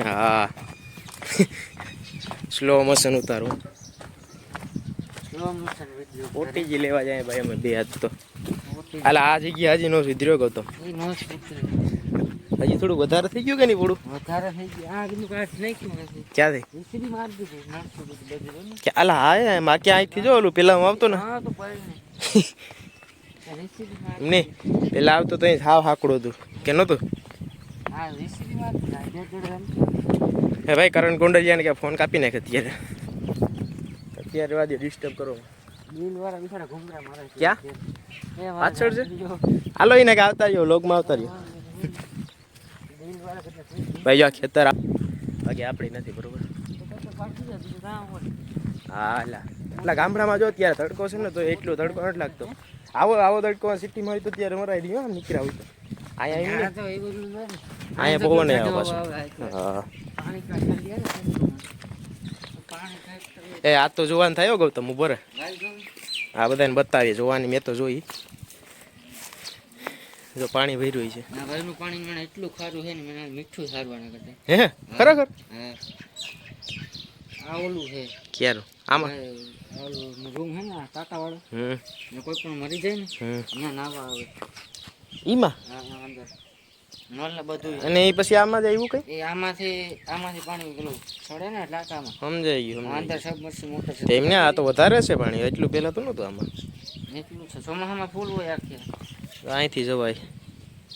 હા. Slow motion ઉતારું. OTG લેવા જાય ભાઈ અમે બે હાથ તો. હાલ આ જગ્યા હજી નો સુધર્યો ગયો હજી થોડું વધારે થઈ ગયું કે નહીં થોડું વધારે થઈ ગયું. આ બીજું કાઢ નાખ્યું નથી ક્યાંથી? વીસરી મારી દીધી. નાખતું બધું બધું ને કે આલા હા માં ક્યાં અહીંથી જો ઓલું પેલા આવતો ને. હા તો પડે ને. વીસરી પેલા આવતો તો હાવ હાકડો હતું. કે નહોતું? હા ભાઈ કરણ કુંડલિયાને કે ફોન કાપી નાખે અત્યારે અત્યારે વાદે ડિસ્ટર્બ કરો. ક્યાં? પાછળ છે? હાલો એને કે આવતા રહ્યો લોગમાં આવતા રહ્યો ભાઈ જો ખેતર બાકી આપણી નથી, બરોબર હા એટલે ગામડામાં જો ત્યારે તડકો છે ને, તો એટલો તડકો નથી લાગતો આવો આવો તડકો સિટીમાં હોય તો ત્યારે મરાઈ રહ્યો, નીકળ્યા હોય તો અહીંયા. અહીંયા પવન આવે પાછો. હા. એ આ તો જોવાનું થયો ગૌતમ ઊભો રે આ બધાને બતાવીએ જોવાની મેં તો જોઈ. જો પાણી ભર્યું છે. ના ભાઈનું પાણી મને એટલું ખારું છે ને મને મીઠું સારવાના કરતા. હે ખરેખર? આ ઓલું છે. ક્યારું આમાં? ઓલું રૂમ છે ને આ વાળો હમ. કોઈ પણ મરી જાય ને અહીંયા નાવા આવે. ઈમાં? નળ ને બધું અને એ પછી આમાં જ આવ્યું કઈ? એ આમાંથી આમાંથી પાણી પેલું છોડે ને ટાંકામાં સમજાઈ ગયું અંદર સબમર્સી મોટર છે. એમને આ તો વધારે છે પાણી એટલું પહેલા તો નહોતું આમાં. એટલું છે. ચોમાસામાં ફૂલ હોય આખી. અહીંથી જવાય.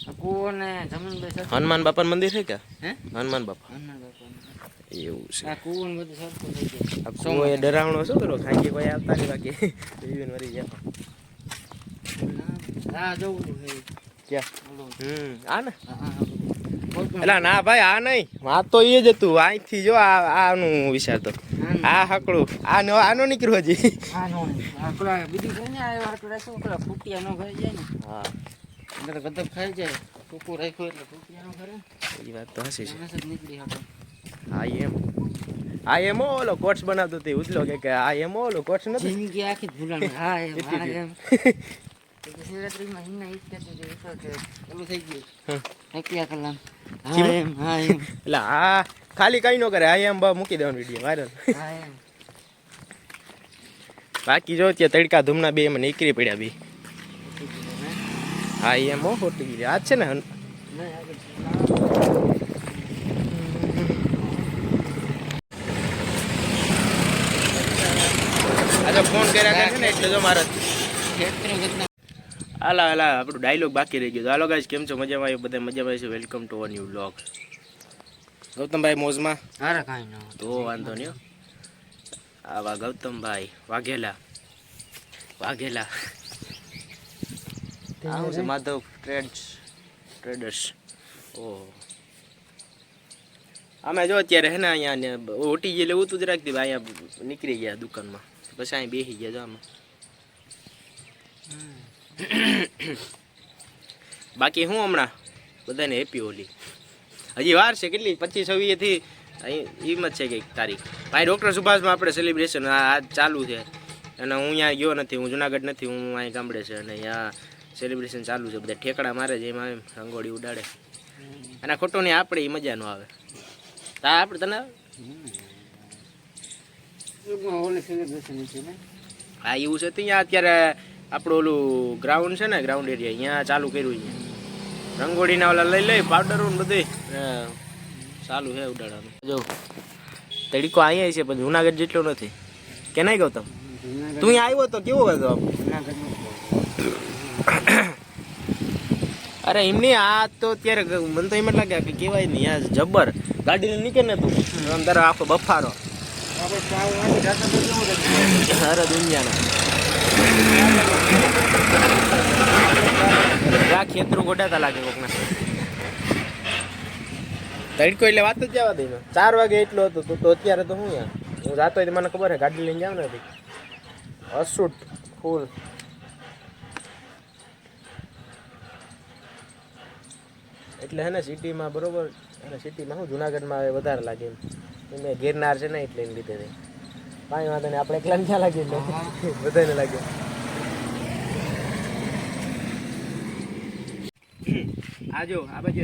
આ કૂવો ને જમીન બે હનુમાન બાપા મંદિર છે કે હે? હનુમાન બાપા. હનુમાન બાપા એવું છે. આ કુવો ને બધું સરખું થઈ ગયું. આ કૂવો એ ડરાવણો શું કરો ખાંગી કોઈ આવતા નહીં બાકી. જીવન મરી ગયા. હા જવું છે. આ ને? એલા ના ભાઈ આ નહીં. વાત તો એ જ હતું. અહીંથી જો આ આનું વિચારતો આ હકડું. આ નો આનો નીકળ્યો હજી. આ એટલે એમ આ એમ. ઓલો કોટ્સ બનાવતો તે ઉજલો કે કે આ એમ ઓલો કોટ્સ નથી? જિંદગી આખી ભૂલાણ. હા એમ. હા થઈ ગયું કલામ હા એમ હા એમ એટલે આ ખાલી કઈ ન કરે આ એમ બા મૂકી દેવાનો વીડિયો વાયરલ હા એમ બાકી જો ત્યાં તડકા ધૂમના બે એમાં નીકળી પડ્યા બી હા એમ હો ખોટી ગઈ આ છે ને હન- નહીં, આગળ. આ તો ફોન કર્યા કરે ને એટલે જો મારા હાલા હાલા આપણું ડાયલોગ બાકી રહી ગયો. હાલો ગાઈસ કેમ છો? મજામાં આવ્યો બધા મજામાં છે? Welcome to a new blog ગૌતમભાઈ મોજમાં? હારે કાંઈ ન તો વાંધો નહીં. આવા ગૌતમભાઈ વાઘેલા. વાઘેલા. આવું છે માધવ ટ્રેડ્સ ટ્રેડર્સ ઓહો. અમે જો અત્યારે હે ને અહીંયા ઓટી જે લેવું તું જ રાખતી ભાઈ અહીંયા નીકળી ગયા દુકાનમાં. પછી અહીંયા બેસી ગયા જો આમાં. બાકી હું હમણાં બધાને હેપી હોલી. હજી વાર છે કેટલી? પચીસ છવ્વીસથી અહીં હિંમત છે કંઈક તારીખ. ભાઈ ડૉક્ટર સુભાષમાં આપણે સેલિબ્રેશન આ ચાલુ છે. અને હું અહીંયા ગયો નથી હું જુનાગઢ નથી હું અહીં ગામડે છે. અને અહીંયા સેલિબ્રેશન ચાલુ છે બધા ઠેકડા મારે છે એમાં એમ રંગોળી ઉડાડે. અને ખોટો નહીં આપણે એ મજા ન આવે. તા આપણે તને. હા એવું છે ત્યાં અત્યારે આપણું ઓલું ગ્રાઉન્ડ છે ને ગ્રાઉન્ડ એરિયા અહીંયા ચાલુ કર્યું છે. રંગોળીના ઓલા લઈ લઈ પાવડરો ને બધું ચાલુ છે ઉડાડવાનું. જો તડીકો અહીંયા છે પણ જુનાગઢ જેટલો નથી. કે નહીં ગૌતમ? તું અહીંયા આવ્યો તો કેવો હતો અરે એમની આ તો અત્યારે મને તો એમ જ લાગે કે કહેવાય નહીં આ જબ્બર. ગાડી લઈને નીકળે ને તું? અંદર આખો બફારો? અરે દુનિયાના. આ ખેતરું ગોડાતા લાગે કોકના. તડકો એટલે વાત જ જવા દઈ ચાર વાગે એટલો હતો, તો અત્યારે તો હું યાર? હું જાતો હોય મને ખબર હે, ગાડી લઈને જાવ ને અસૂટ ફૂલ. એટલે હે સિટીમાં બરોબર અને સિટીમાં શું, જુનાગઢમાં વધારે લાગે એમ. ગિરનાર છે ને, એટલે લીધે કાંઈ વાંધો નહીં આપણે એકલા ક્યાં લાગે એટલે બધાને લાગે. આ જો આ બાજુ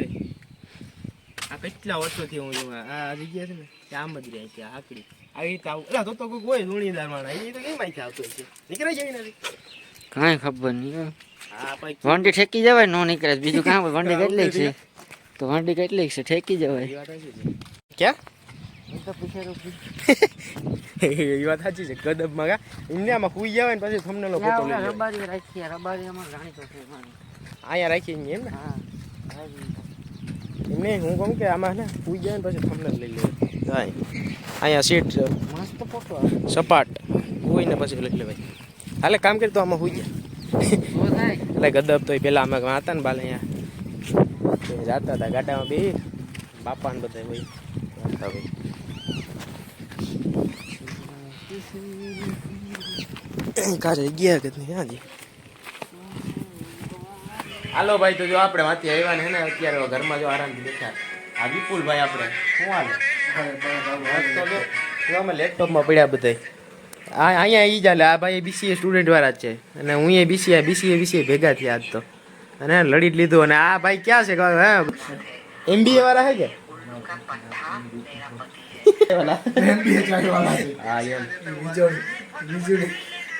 આ કેટલા વર્ષોથી હું જોઉં આ આ જગ્યા છે ને આમ જ રહે છે આકડી. આવી રીતે આવું એટલે તો તો કોઈ કોઈ લુણીદાર માણા એ તો કઈ માહિતી આવતું છે નીકળે જેવી નથી? કાંઈ ખબર નહીં વંડી ઠેકી જવાય નો નીકળે. બીજું કામ વંડી કેટલી છે? તો વંડી કેટલી છે? ઠેકી જવાય. ક્યાં? એ વાત સાચી છે કદબમાં કા? એમને આમાં કુઈ જાય ને પછી થંબનેલનો ફોટો લઈ લેવાય. રબારી રાખીએ રબારી અમારે જાણીતો છે અહીંયા રાખી એમ ને? હા એમને હું કહું કે આમાં ને જાય ને પછી થમને લઈ લેવાય હા અહીંયા સીટ મસ્ત ફોટો સપાટ. કોઈને પછી લઈ લેવાય હાલે કામ કરી તો આમાં હોઈ જાય એટલે ગદબ તો પેલા અમે હતા ને બાલે અહીંયા. જાતા હતા ગાડામાં બે બાપા ને બધા હોય. જાતા ગયા કે નહીં? હાજી હાલો ભાઈ, તો જો આપણે વાંચી આવ્યા ને અત્યારે ઘરમાં જો આરામથી બેઠા. આ વિપુલભાઈ આપણે. શું હાલે? અમે લેપટોપમાં પડ્યા બધા આ અહીંયા ઈ ચાલે આ ભાઈ બીસીએ સ્ટુડન્ટ વાળા જ છે. અને હું એ બીસીએ બીસીએ બીસીએ ભેગા થયા આજ તો. અને લડી જ લીધું. અને આ ભાઈ ક્યાં છે? એમબીએ વાળા છે કે? હા એમ.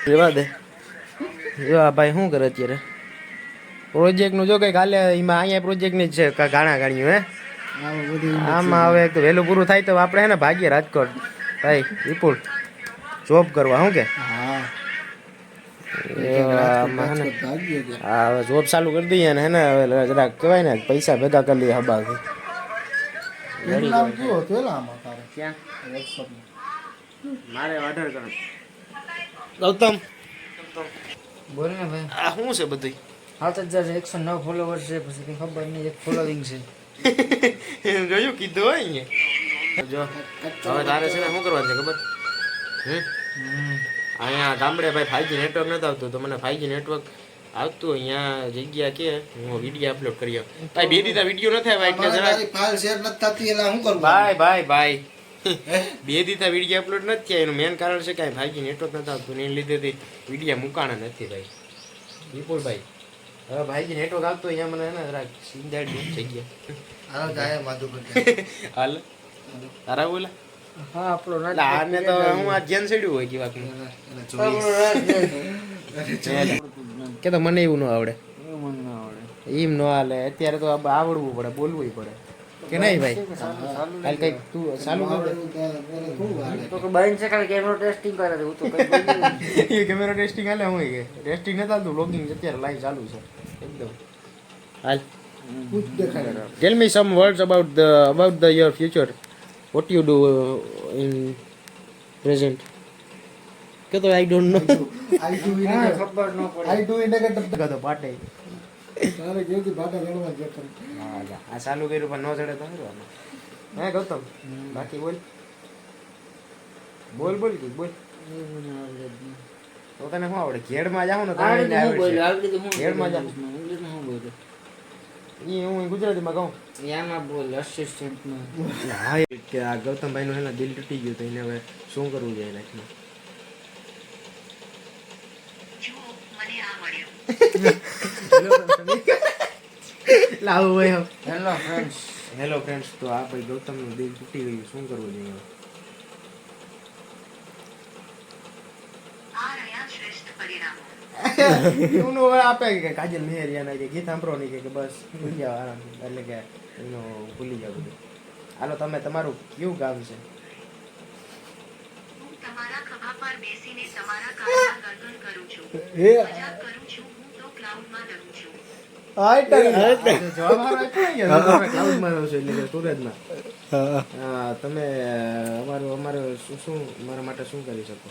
રેવા દે. આ ભાઈ શું કરે અત્યારે? પ્રોજેક્ટનું જો કંઈક હાલે એમાં અહીંયા પ્રોજેક્ટની જ છે ગાણા ગાણ્યું હે? આમાં હવે તો વહેલું પૂરું થાય તો આપણે હે ને ભાગીએ રાજકોટ. ભાઈ વિપુલ જોબ કરવા શું કે? હા. હવે જોબ ચાલુ કરી દઈએ ને હેને હવે જરાક કહેવાય ને પૈસા ભેગા કરી લઈએ હબાથી. ક્યાં? મારે ઓર્ડર કરો ગૌતમ. બોલ ને ભાઈ. આ શું છે બધું સાત હજાર એકસો નવ ફોલોવર છે પછી કઈ ખબર નહીં એક ફોલોવિંગ છે. એમ જોયું કીધું હોય અહીંયા. જો હવે તારે છે ને શું કરવા છે ખબર? હમ. અહીંયા ગામડે ભાઈ ફાઈવજી નેટવર્ક નથી આવતું તો મને ફાઈવજી નેટવર્ક આવતું અહીંયા જગ્યા કે હું વીડિયો અપલોડ કરી આવું. ભાઈ બે દીધા વીડિયો નથી આવ્યા એટલે જરા ફાઇલ શેર નથી થતી એટલે શું કરવું? ભાઈ ભાઈ ભાઈ. બે દીધા વીડિયો અપલોડ નથી થયા. એનું મેન કારણ છે કે ભાઈ નેટવર્ક નથી આવતું ને એને લીધે વિડીયા મુકાણા નથી ભાઈ. વિપુલભાઈ હવે ભાઈજી નેટવર્ક આવતું હોય અહીંયા મને હે ને જરાક સિંધાડ થઈ ગયા હાલો જાય માધુપર હાલ. તારા બોલા? હા આપણો એટલે આને તો હું આ જેન સડ્યું હોય કેવા કે તો મને એવું ન આવડે. એમ ન હાલે. અત્યારે તો આવડવું પડે બોલવું પડે. કે નહીં ભાઈ હાલ કંઈક તું ચાલુ કર કે બહેન છે ખાલી કેમેરો ટેસ્ટિંગ કરે છે હું તો કઈ એ કેમેરો ટેસ્ટિંગ હાલે હું કે ટેસ્ટિંગ નથી આવતું બ્લોગિંગ અત્યારે લાઈવ ચાલુ છે એકદમ હાલ tell me some words about the about the your future what you do in present કે તો I don't know I do in ખબર ન પડે આઈ ડુ ઇન્ડિકેટર તો પાટે તારે કેવી ભાટા ગણવા જતો આ ચાલુ કર્યું પણ ન ચડે તો હે ગૌતમ? બાકી બોલ. બોલ બોલ કી બોલ. તો તને શું આવડે? ઘેડમાં જાઉં ને તો આવડે એને તો હું આવડશે. બોલ્યો, આવડે તો હું ઘેરમાં જા. બોલ્યો, ઇંગ્લિશમાં હું બોલ્યો. ઈ હું ગુજરાતીમાં કહું. એમાં બોલ અસિસ્ટન્ટમાં હા એ કે આ ગૌતમભાઈ નું એના દિલ તૂટી ગયું તો એને હવે શું કરવું જોઈએ લાઈફમાં લાવો હોય હેલો ફ્રેન્ડ્સ હેલો ફ્રેન્ડ્સ તો આ ભાઈ ગૌતમનું દિલ તૂટી ગયું. શું કરવું જોઈએ? એનું હવે આપે કે કાજલ મેહરિયાના કે ગીત સાંભળો નહીં કે- કે બસ ભૂલી જાવ આરામ. એટલે કે એનો ભૂલી જાવ બધું. હાલો તમે તમારું કયું ગામ છે? તમારા ખભા પર બેસીને તમારા કાનમાં ગર્દન કરું છું. એ મજાક કરું છું હું તો ક્લાઉડમાં રહું છું. તમે અમારું અમારું શું શું મારા માટે શું કરી શકો?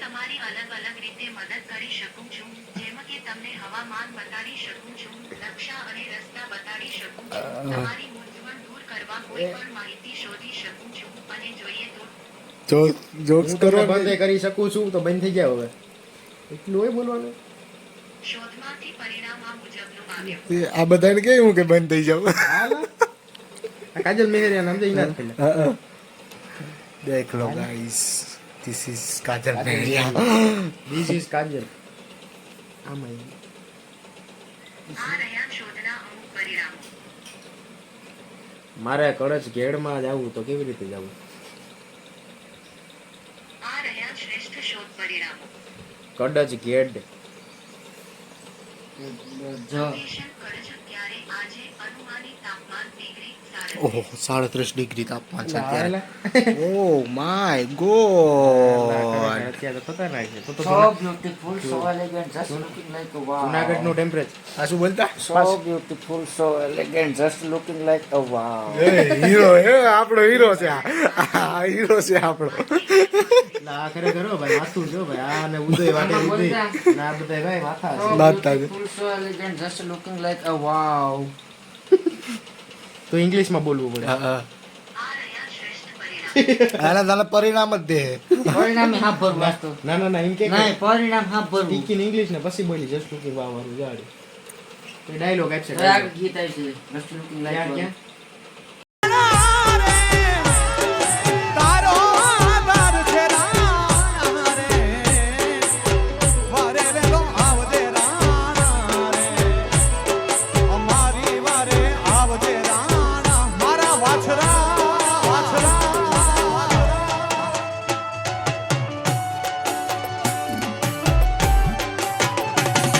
તમારી અલગ અલગ રીતે મદદ કરી શકું છું જેમ કે તમને હવામાન બતાડી શકું છું નકશા અને રસ્તા બતાડી શકું છું તમારી મૂંઝવણ દૂર કરવા કોઈ પણ માહિતી શોધી શકું છું અને જોઈએ તો જો જોક્સ કરો બંધ કરી શકું છું તો બંધ થઈ જાય હવે. એટલું હોય બોલવાનું? આ આવ્યું. આ કેવું કે બંધ થઈ જાવ કાજલ મેહરિયા નામ જઈ પેલા દેખ લો guys this is Kajal this is Kajal. આમાં આ રહ્યા શોધના અમુક પરિણામો. મારે કડચ ઘેડમાં જવું તો કેવી રીતે જવું? આ રહ્યા શ્રેષ્ઠ શોધ પરિણામો. કડચ ઘેડ જ ઓહો સાડત્રીસ ડિગ્રી તાપમાન છે અત્યારે ઓ માય ગોડ અત્યારે ખતરનાક છે તો તો ટેમ્પરેચર આ શું બોલતા wow એ હીરો હે આપણો હીરો છે આ આ હીરો છે આપણો ના ખરેખર ભાઈ વાતું જો ભાઈ આ ને ઉદય વાટે ઉદય. ના બધા ભાઈ વાતા. બાત લાગે. beautiful so elegant just looking like a wow તો ઇંગ્લિશમાં બોલવું પડે. આના તાને પરિણામ જ દે. પરિણામ હા ભરવું તો. ના ના ના એમ કે નહીં પરિણામ હા ભરવું. ટીકીન ઇંગ્લિશ ને પછી બોલી જસ્ટ લુકિંગ વાવ જાડી તો ડાયલોગ આપશે ગીત આવી છે લુકિંગ looking